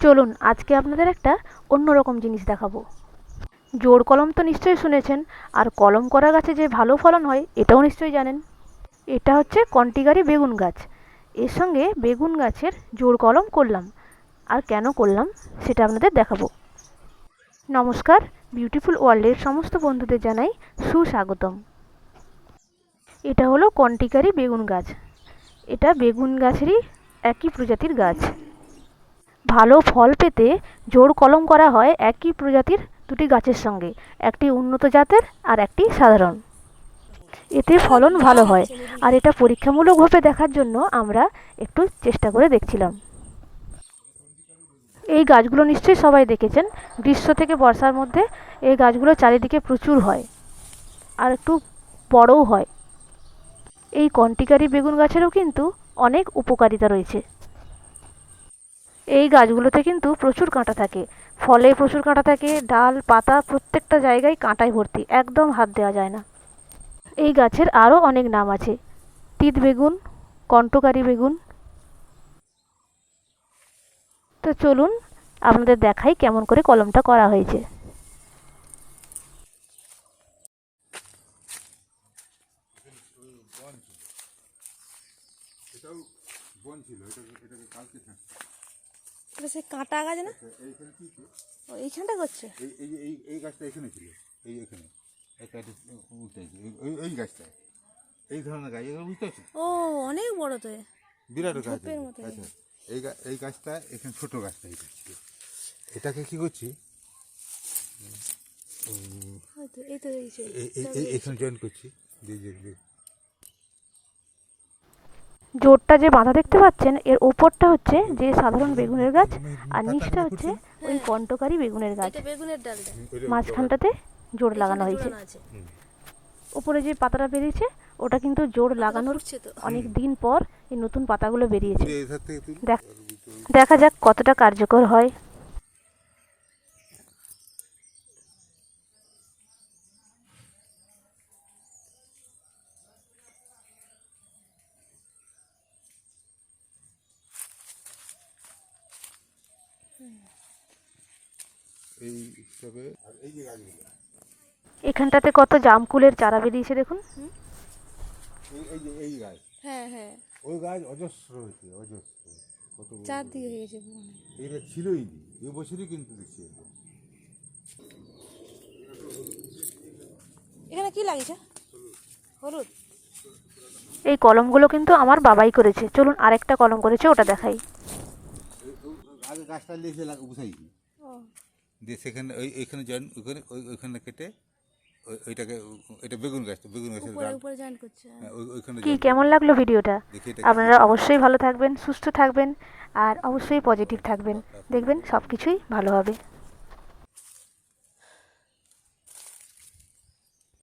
চলুন আজকে আপনাদের একটা অন্যরকম জিনিস দেখাবো। জোর কলম তো নিশ্চয়ই শুনেছেন, আর কলম করা গাছে যে ভালো ফলন হয়, এটাও নিশ্চয়ই জানেন। এটা হচ্ছে কন্টিগারি বেগুন গাছ। এর সঙ্গে বেগুন গাছের জোর কলম করলাম। আর কেন করলাম, সেটা আপনাদের দেখাবো। নমস্কার, বিউটিফুল ওয়ার্ল্ডের সমস্ত বন্ধুদের জানাই সুস্বাগতম। এটা হলো কন্টিকারি বেগুন গাছ। এটা বেগুন গাছেরই একই প্রজাতির গাছ। ভালো ফল পেতে জোড় কলম করা হয় একই প্রজাতির দুটি গাছের সঙ্গে, একটি উন্নত জাতের আর একটি সাধারণ। এতে ফলন ভালো হয় আর এটা পরীক্ষামূলকভাবে দেখার জন্য আমরা একটু চেষ্টা করে দেখছিলাম। এই গাছগুলো নিশ্চয়ই সবাই দেখেছেন। গ্রীষ্ম থেকে বর্ষার মধ্যে এই গাছগুলো চারিদিকে প্রচুর হয় আর একটু বড়ও হয়। এই কন্টিকারি বেগুন গাছেরও কিন্তু অনেক উপকারিতা রয়েছে। এই গাছগুলোতে কিন্তু প্রচুর কাঁটা থাকে। ফলে প্রচুর কাঁটা থাকে, ডাল, পাতা প্রত্যেকটা জায়গায় কাঁটায় ভর্তি, একদম হাত দেওয়া যায় না। এই গাছের আরও অনেক নাম আছে। তিত বেগুন, কণ্টকারী বেগুন। তো চলুন, আপনাদের দেখাই কেমন করে কলমটা করা হয়েছে। বন ছিল, এটাকে কালকে এটা সে কাঁটা গাছ না? এইখানে কি ছিল? ও এইখানটা করছে? এই এই এই গাছটা এখানে ছিল। এই এখানে। এই এই গাছটা। এই ধরনের গাছ এগুলো বুঝতে পারছ ও অনেক বড় তো বিরাট গাছ আচ্ছা এই এই গাছটা এখানে ছোট গাছটা এটা এটাকে কি করছি? এখানে জয়েন করছি। দিয়ে। জোরটা যে বাঁধা দেখতে পাচ্ছেন এর ওপরটা হচ্ছে যে সাধারণ বেগুনের গাছ আর নিচটা হচ্ছে ওই কণ্টকারী বেগুনের গাছ। বেগুনের ডালটা মাঝখানটাতে জোর লাগানো হয়েছে। ওপরে যে পাতাটা বেরিয়েছে ওটা কিন্তু জোর লাগানোর অনেক দিন পর এই নতুন পাতাগুলো বেরিয়েছে। দেখা যাক কতটা কার্যকর হয় এই হিসাবে আর এই যে গাছগুলো এখানটাতে কত জামকুলের চারা বেরিয়েছে দেখুন। এই এই যে এই গাছ। হ্যাঁ হ্যাঁ। ওই গাছ অজস্র হয়েছে অজস্র। কত চারদিকে হয়ে গেছে। এটা ছিলই নি বছরই কিন্তু দেখছি এখানে কি লাগিয়েছে? হলুদ। এই কলমগুলো কিন্তু আমার বাবাই করেছে। চলুন আরেকটা কলম করেছে ওটা দেখাই। আগে গাছটা লিখে ও। দিয়ে সেখানে ওই ওইখানে জয়েন ওইখানে ওই ওইখানে কেটে ওইটাকে এটা বেগুন গাছটা বেগুন গাছের উপরে ডাল উপরে জয়েন করছে। হ্যাঁ, ওইখানে কি কেমন লাগল ভিডিওটা? আপনারা অবশ্যই ভালো থাকবেন সুস্থ থাকবেন আর অবশ্যই পজিটিভ থাকবেন। দেখবেন সব কিছুই ভালো হবে।